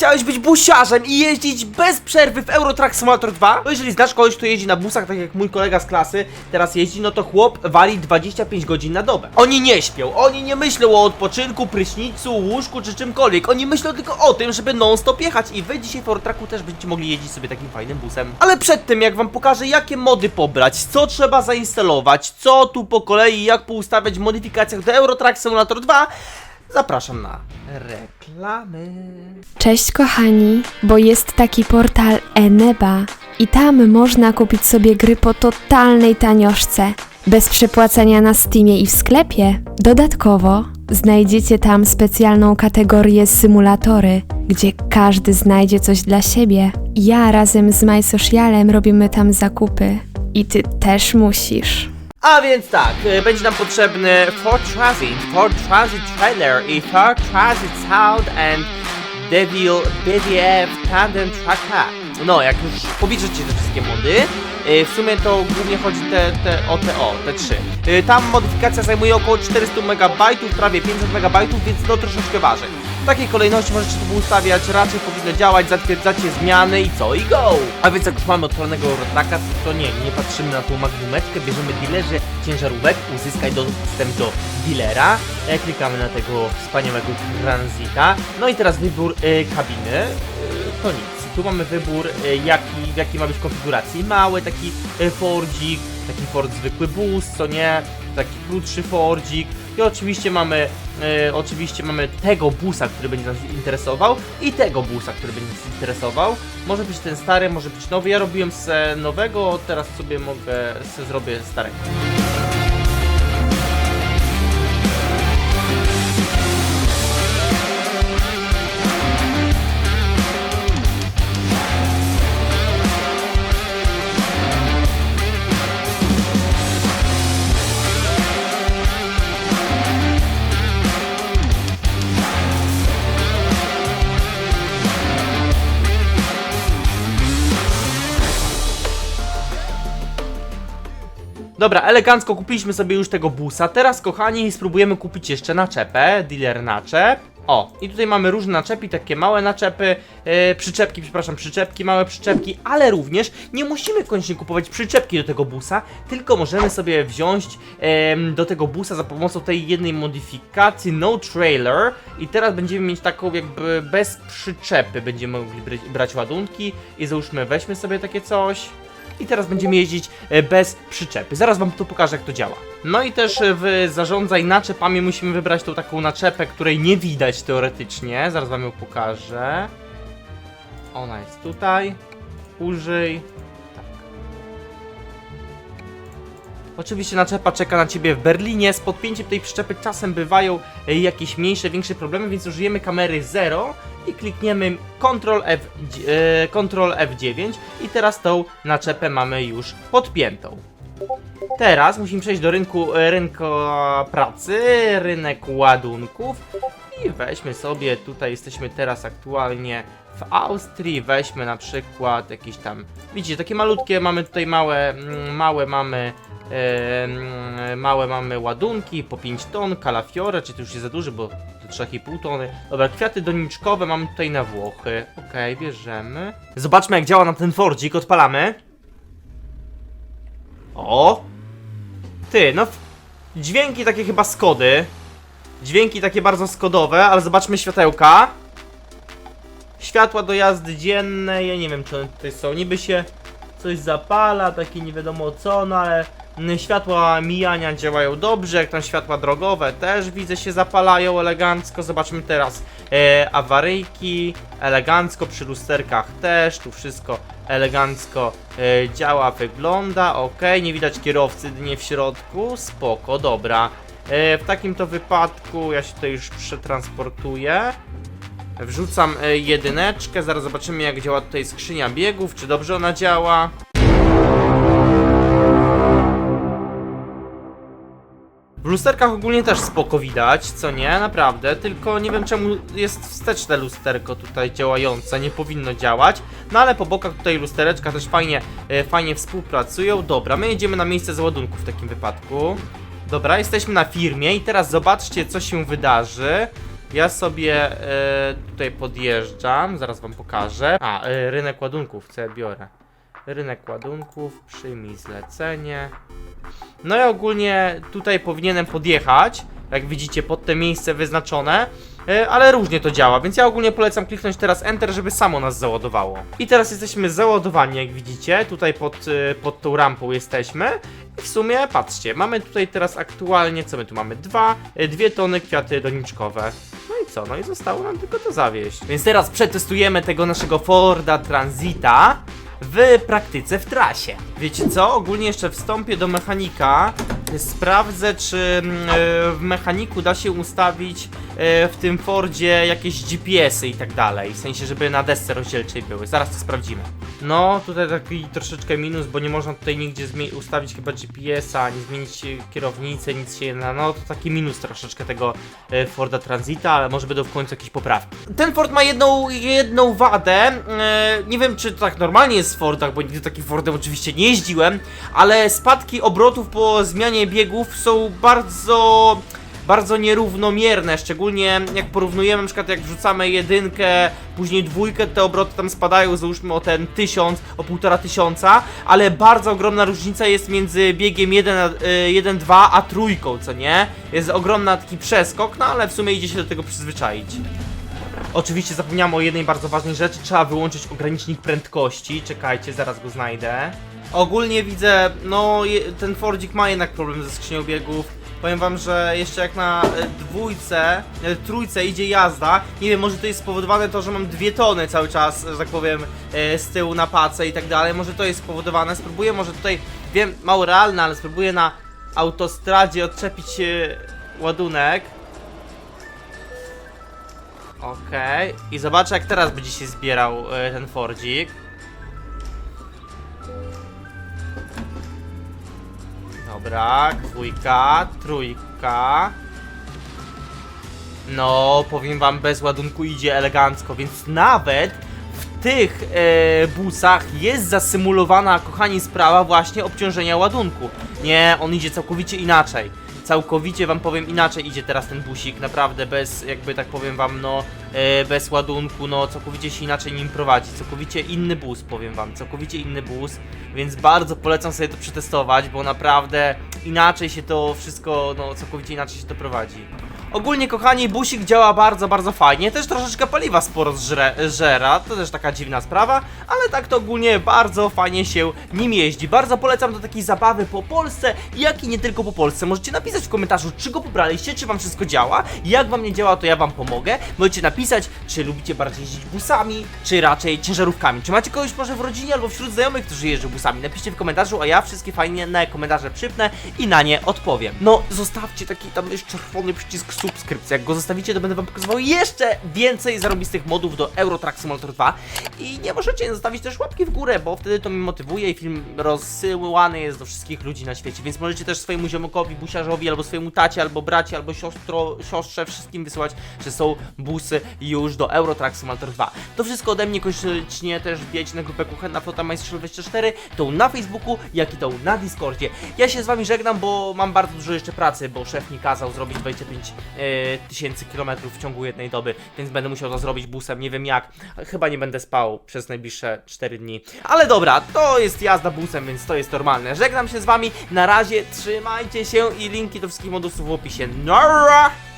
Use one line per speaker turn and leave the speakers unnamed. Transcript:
chciałeś być busiarzem i jeździć bez przerwy w Eurotrack Simulator 2? No jeżeli znasz kogoś, kto jeździ na busach, tak jak mój kolega z klasy teraz jeździ, no to chłop wali 25 godzin na dobę. Oni nie śpią, oni nie myślą o odpoczynku, prysznicu, łóżku czy czymkolwiek. Oni myślą tylko o tym, żeby non-stop jechać i wy dzisiaj w Eurotracku też będziecie mogli jeździć sobie takim fajnym busem. Ale przed tym, jak wam pokażę, jakie mody pobrać, co trzeba zainstalować, co tu po kolei, jak poustawiać w modyfikacjach do Eurotrack Simulator 2, zapraszam na reklamy.
Cześć kochani, bo jest taki portal Eneba i tam można kupić sobie gry po totalnej tanioszce, bez przepłacania na Steamie i w sklepie. Dodatkowo znajdziecie tam specjalną kategorię symulatory, gdzie każdy znajdzie coś dla siebie. Ja razem z MySocialem robimy tam zakupy i ty też musisz.
A więc tak, y, będzie nam potrzebny Ford Transit, Ford Transit Trailer i Ford Transit Sound and Devil BDF Tandem Tracker. No, jak już policzycie te wszystkie mody, y, w sumie to głównie chodzi te, te, o te o, te trzy. Y, Tam modyfikacja zajmuje około 400 MB, prawie 500 MB, więc no troszeczkę waży. Takiej kolejności możecie to ustawiać, raczej powinno działać, zatwierdzacie zmiany i co, i go! A więc jak już mamy odpalonego Eurotracka, to nie, nie patrzymy na tą magnumeczkę, bierzemy dealerzy ciężarówek, uzyskaj dostęp do dealera, e, klikamy na tego wspaniałego transita, no i teraz wybór e, kabiny, e, to nic. Tu mamy wybór, e, jaki, w jakiej ma być konfiguracji. Mały taki e, Fordzik, taki Ford zwykły bus, co nie, taki krótszy Fordzik. I oczywiście mamy, e, oczywiście mamy tego busa, który będzie nas interesował i tego busa, który będzie nas interesował. Może być ten stary, może być nowy. Ja robiłem se nowego, teraz sobie mogę, se zrobię starego. Dobra, elegancko kupiliśmy sobie już tego busa. Teraz, kochani, spróbujemy kupić jeszcze naczepę, dealer naczep. O, i tutaj mamy różne naczepy, takie małe naczepy, e, przyczepki, przepraszam, przyczepki, małe przyczepki, ale również nie musimy koniecznie kupować przyczepki do tego busa, tylko możemy sobie wziąć em, do tego busa za pomocą tej jednej modyfikacji No Trailer. I teraz będziemy mieć taką jakby bez przyczepy, będziemy mogli br- brać ładunki. I załóżmy, weźmy sobie takie coś, i teraz będziemy jeździć e, bez przyczepy. Zaraz wam to pokażę, jak to działa. No i też e, w zarządzaj naczepami musimy wybrać tą taką naczepę, której nie widać teoretycznie. Zaraz wam ją pokażę. Ona jest tutaj. Użyj. Tak. Oczywiście naczepa czeka na ciebie w Berlinie. Z podpięciem tej przyczepy czasem bywają e, jakieś mniejsze, większe problemy, więc użyjemy kamery 0 i klikniemy Ctrl, F, e, Ctrl F9 i teraz tą naczepę mamy już podpiętą. Teraz musimy przejść do rynku, e, rynku pracy, rynek ładunków i weźmy sobie, tutaj jesteśmy teraz aktualnie w Austrii, weźmy na przykład jakieś tam, widzicie, takie malutkie, mamy tutaj małe, mm, małe mamy małe mamy ładunki po 5 ton, kalafiore, czy to już jest za duży, bo to 3,5 tony. Dobra, kwiaty doniczkowe mamy tutaj na Włochy. Okej, bierzemy. Zobaczmy jak działa nam ten Fordzik, odpalamy. O! Ty, no... Dźwięki takie chyba Skody. Dźwięki takie bardzo skodowe, ale zobaczmy światełka. Światła do jazdy dzienne, ja nie wiem czy one tutaj są. Niby się coś zapala, takie nie wiadomo co, no ale mm, światła mijania działają dobrze, jak tam światła drogowe też widzę się zapalają elegancko. Zobaczmy teraz e, awaryjki, elegancko przy lusterkach też, tu wszystko elegancko e, działa, wygląda, ok, nie widać kierowcy nie w środku, spoko, dobra. E, w takim to wypadku ja się tutaj już przetransportuję. Wrzucam e, jedyneczkę, zaraz zobaczymy jak działa tutaj skrzynia biegów, czy dobrze ona działa. W lusterkach ogólnie też spoko widać, co nie? Naprawdę, tylko nie wiem czemu jest wsteczne lusterko tutaj działające, nie powinno działać. No ale po bokach tutaj lustereczka też fajnie, e, fajnie współpracują. Dobra, my jedziemy na miejsce załadunku w takim wypadku. Dobra, jesteśmy na firmie i teraz zobaczcie co się wydarzy. Ja sobie e, tutaj podjeżdżam, zaraz wam pokażę. A, e, rynek ładunków, co ja biorę? Rynek ładunków, przyjmij zlecenie. No i ogólnie tutaj powinienem podjechać, jak widzicie, pod te miejsce wyznaczone, ale różnie to działa, więc ja ogólnie polecam kliknąć teraz Enter, żeby samo nas załadowało. I teraz jesteśmy załadowani, jak widzicie, tutaj pod, e, pod tą rampą jesteśmy. I w sumie, patrzcie, mamy tutaj teraz aktualnie, co my tu mamy? Dwa, e, dwie tony kwiaty doniczkowe. No i co? No i zostało nam tylko to zawieść. Więc teraz przetestujemy tego naszego Forda Transita w praktyce w trasie. Wiecie co? Ogólnie jeszcze wstąpię do mechanika. Sprawdzę, czy mm, e, w mechaniku da się ustawić e, w tym Fordzie jakieś GPS-y i tak dalej. W sensie, żeby na desce rozdzielczej były. Zaraz to sprawdzimy. No, tutaj taki troszeczkę minus, bo nie można tutaj nigdzie ustawić chyba GPS-a, ani zmienić kierownicy, nic się na. No, to taki minus troszeczkę tego e, Forda Transita, ale może będą w końcu jakieś poprawki. Ten Ford ma jedną, jedną wadę. E, nie wiem, czy to tak normalnie jest w Fordach, bo nigdy takim Fordem oczywiście nie jeździłem, ale spadki obrotów po zmianie biegów są bardzo bardzo nierównomierne, szczególnie jak porównujemy na przykład jak wrzucamy jedynkę, później dwójkę, te obroty tam spadają załóżmy o ten tysiąc, o półtora tysiąca, ale bardzo ogromna różnica jest między biegiem 1-2 a trójką, co nie? Jest ogromna taki przeskok, no ale w sumie idzie się do tego przyzwyczaić. Oczywiście zapomniałem o jednej bardzo ważnej rzeczy, trzeba wyłączyć ogranicznik prędkości. Czekajcie, zaraz go znajdę. Ogólnie widzę, no ten Fordzik ma jednak problem ze skrzynią biegów. Powiem wam, że jeszcze jak na e, dwójce, e, trójce idzie jazda, nie wiem, może to jest spowodowane to, że mam dwie tony cały czas, że tak powiem, e, z tyłu na pace i tak dalej, może to jest spowodowane. Spróbuję może tutaj, wiem, mało realne, ale spróbuję na autostradzie odczepić ładunek. Okej. I zobaczę jak teraz będzie się zbierał ten Fordzik. Dobra, dwójka, trójka. No, powiem wam, bez ładunku idzie elegancko, więc nawet w tych e, busach jest zasymulowana, kochani, sprawa właśnie obciążenia ładunku. Nie, on idzie całkowicie inaczej. Całkowicie wam powiem inaczej idzie teraz ten busik, naprawdę bez, jakby tak powiem wam, no, e, bez ładunku, no, całkowicie się inaczej nim prowadzi, całkowicie inny bus, powiem wam, całkowicie inny bus, więc bardzo polecam sobie to przetestować, bo naprawdę inaczej się to wszystko, no, całkowicie inaczej się to prowadzi. Ogólnie, kochani, busik działa bardzo, bardzo fajnie. Też troszeczkę paliwa sporo zżre, żera, to też taka dziwna sprawa, ale tak to ogólnie bardzo fajnie się nim jeździ. Bardzo polecam do takiej zabawy po Polsce, jak i nie tylko po Polsce. Możecie napisać w komentarzu, czy go pobraliście, czy wam wszystko działa. Jak wam nie działa, to ja wam pomogę. Możecie napisać, czy lubicie bardziej jeździć busami, czy raczej ciężarówkami. Czy macie kogoś może w rodzinie albo wśród znajomych, którzy jeżdżą busami? Napiszcie w komentarzu, a ja wszystkie fajne komentarze przypnę i na nie odpowiem. No, zostawcie taki tam już czerwony przycisk subskrypcji. Jak go zostawicie, to będę wam pokazywał jeszcze więcej zarobistych modów do Euro Truck Simulator 2. I nie możecie nie zostawić też łapki w górę, bo wtedy to mnie motywuje i film rozsyłany jest do wszystkich ludzi na świecie. Więc możecie też swojemu ziomukowi, busiarzowi, albo swojemu tacie, albo bracie, albo siostro, siostrze, wszystkim wysyłać, że są busy już do Euro Truck Simulator 2. To wszystko ode mnie koniecznie też wbijajcie na grupę Kuchenna Flota Majstrzel 24, tą na Facebooku, jak i tą na Discordzie. Ja się z wami żegnam, bo mam bardzo dużo jeszcze pracy, bo szef mi kazał zrobić 25 e, tysięcy kilometrów w ciągu jednej doby, więc będę musiał to zrobić busem, nie wiem jak. Chyba nie będę spał przez najbliższe 4 dni. Ale dobra, to jest jazda busem, więc to jest normalne. Żegnam się z wami, na razie, trzymajcie się i linki do wszystkich modusów w opisie. Nara!